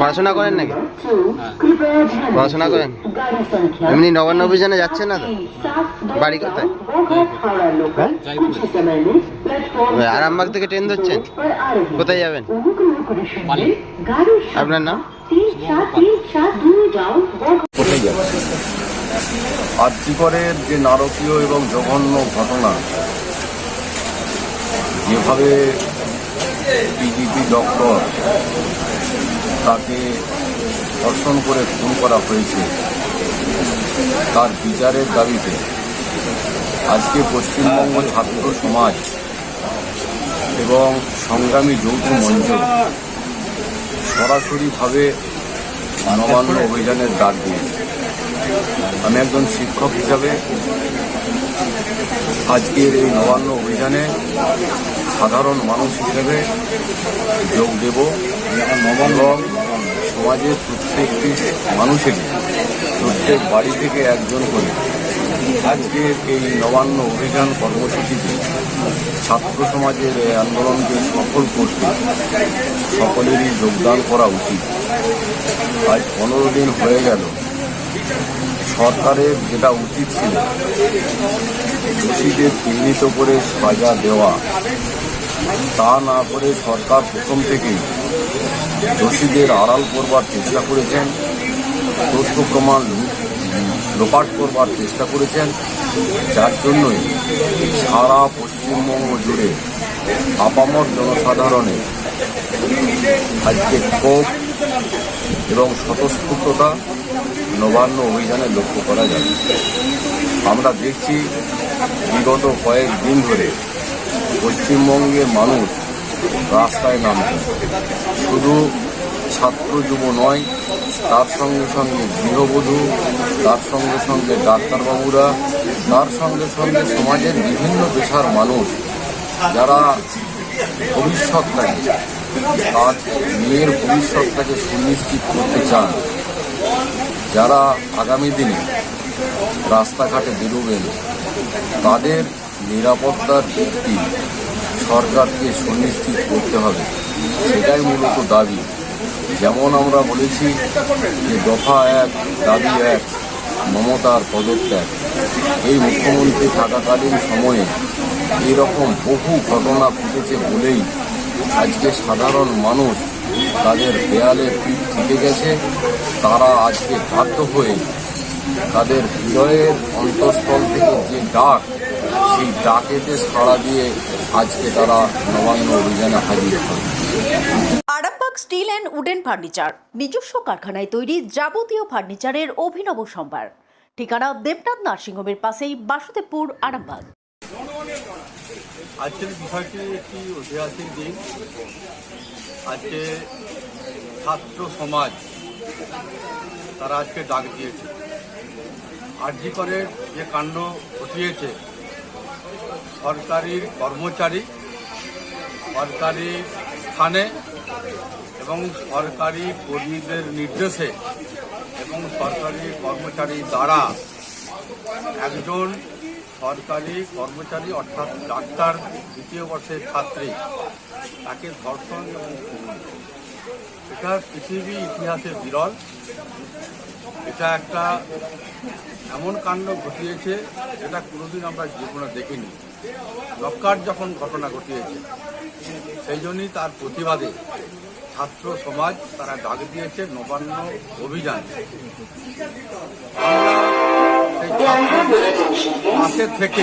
পড়াশোনা করেন নাকি? পড়াশোনা করেন? এমনি নবান্ন অভিযানে যাচ্ছেন না তো? বাড়ি কোথায়? ওই আরামবাগ থেকে ট্রেন ধরছেন? কোথায় যাবেন? আপনার নাম? কোথায় যাবে আর্যিকরের যে নারকীয় এবং জঘন্য ঘটনা, যেভাবে পিজিপি ডক্টর তাকে ধর্ষণ করে খুন করা হয়েছে তার বিচারের দাবিতে। আজকে পশ্চিমবঙ্গ ছাত্র সমাজ এবং সংগ্রামী যৌথ মঞ্চ সরাসরিভাবে নবান্ন অভিযানের ডাক দিয়েছে আমি একজন শিক্ষক হিসাবে আজকের এই নবান্ন অভিযানে সাধারণ মানুষ হিসেবে যোগ দেব। এবং সমাজের প্রত্যেকটি মানুষেরই প্রত্যেক বাড়ি থেকে একজন করে আজকে এই নবান্ন অভিযান কর্মসূচিতে ছাত্র সমাজের এই আন্দোলনকে সফল করতে সকলেরই যোগদান করা উচিত। আজ পনেরো দিন হয়ে গেল। সরকারের যেটা উচিত ছিল, দোষীদের চিহ্নিত করে সাজা দেওয়া তা না করে সরকার প্রথম থেকেই দোষীদের আড়াল করবার চেষ্টা করেছেন তথ্য প্রমাণ লোপাট করবার চেষ্টা করেছেন, যার জন্যই সারা পশ্চিমবঙ্গ জুড়ে আপামর জনসাধারণের আজকে ক্ষোভ এবং স্বতঃস্ফূর্ততা নবান্ন অভিযানে লক্ষ্য করা যাবে আমরা দেখছি বিগত কয়েক দিন ধরে পশ্চিমবঙ্গের মানুষ রাস্তায় নামছে। শুধু ছাত্র যুব নয়, তার সঙ্গে সঙ্গে গৃহবধূ, তার সঙ্গে সঙ্গে ডাক্তারবাবুরা, তার সঙ্গে সঙ্গে সমাজের বিভিন্ন পেশার মানুষ যারা ভবিষ্যৎটাকে, তার মেয়ের ভবিষ্যৎটাকে সুনিশ্চিত করতে চান। যারা আগামী দিনে রাস্তাঘাটে বেরোবেন, তাদের নিরাপত্তার দিকটি সরকারকে সুনিশ্চিত করতে হবে, সেটাই মূলত দাবি। যেমন আমরা বলেছি যে দফা এক, দাবি এক, মমতার পদত্যাগ। এই মুখ্যমন্ত্রী থাকাকালীন সময়ে এরকম বহু ঘটনা ঘটেছে বলেই আজকে সাধারণ মানুষ তাদের দেয়ালে পিঠ থেকে গেছে। তারা আজকে বাধ্য হয়ে তাদের হৃদয়ের অন্তঃস্থল থেকে যে ডাক সেই ডাকেতে সাড়া দিয়ে আজকে তারা নবান্ন অভিযানে হাজির হয় Arambagh steel and wooden furniture নিজস্ব কারখানায় তৈরি যাবতীয় ফার্নিচারের অভিনব সম্ভার। ঠিকানা দেবনাথ নার্সিংহোমের পাশেই বাসুদেবপুর আরামবাগ। আজকের বিষয়টি একটি ঐতিহাসিক দিন। আজকে ছাত্র সমাজ তারা আজকে ডাক দিয়েছে। আরজি যে কাণ্ড ঘটিয়েছে সরকারি কর্মচারী, সরকারি স্থানে এবং সরকারি কর্মীদের নির্দেশে এবং সরকারি কর্মচারী দ্বারা একজন সরকারি কর্মচারী অর্থাৎ ডাক্তার দ্বিতীয় বর্ষের ছাত্রী তাকে ধর্ষণ এবং এটা পৃথিবী ইতিহাসে বিরল। এটা একটা এমন কাণ্ড ঘটিয়েছে, যেটা কোনোদিন আমরা জীবনে দেখিনি। লক্কার যখন ঘটনা ঘটিয়েছে, সেই জন্যই তার প্রতিবাদে ছাত্র সমাজ তারা ডাক দিয়েছে নবান্ন অভিযান। আমরা সেই থেকে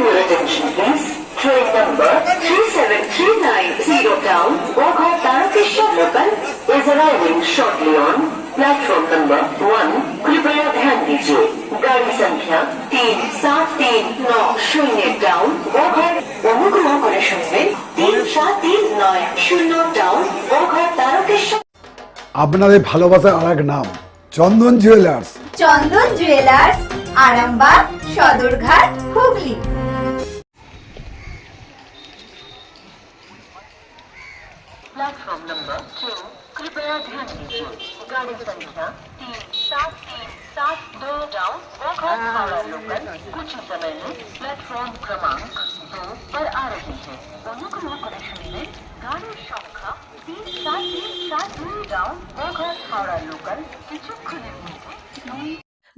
your attention, please. Train number 37390 down Bogor Tarakeshwar local is arriving shortly on শূন্য আপনাদের ভালোবাসার আর এক নাম চন্দন জুয়েলার্স চন্দন জুয়েলার্স আরামবাগ সদরঘাট হুগলি बेयर यूनिट गाड़ी संख्या तीन सात तीन सात दो डाउन वोखोक हावड़ा लोकल कुछ ही समय में प्लेटफॉर्म क्रमांक दो पर आ रही है अनुक्रमोकरेश में गाड़ी संख्या तीन सात तीन सात दो डाउन वोखोक हावड़ा लोकल किचुक खुले हुए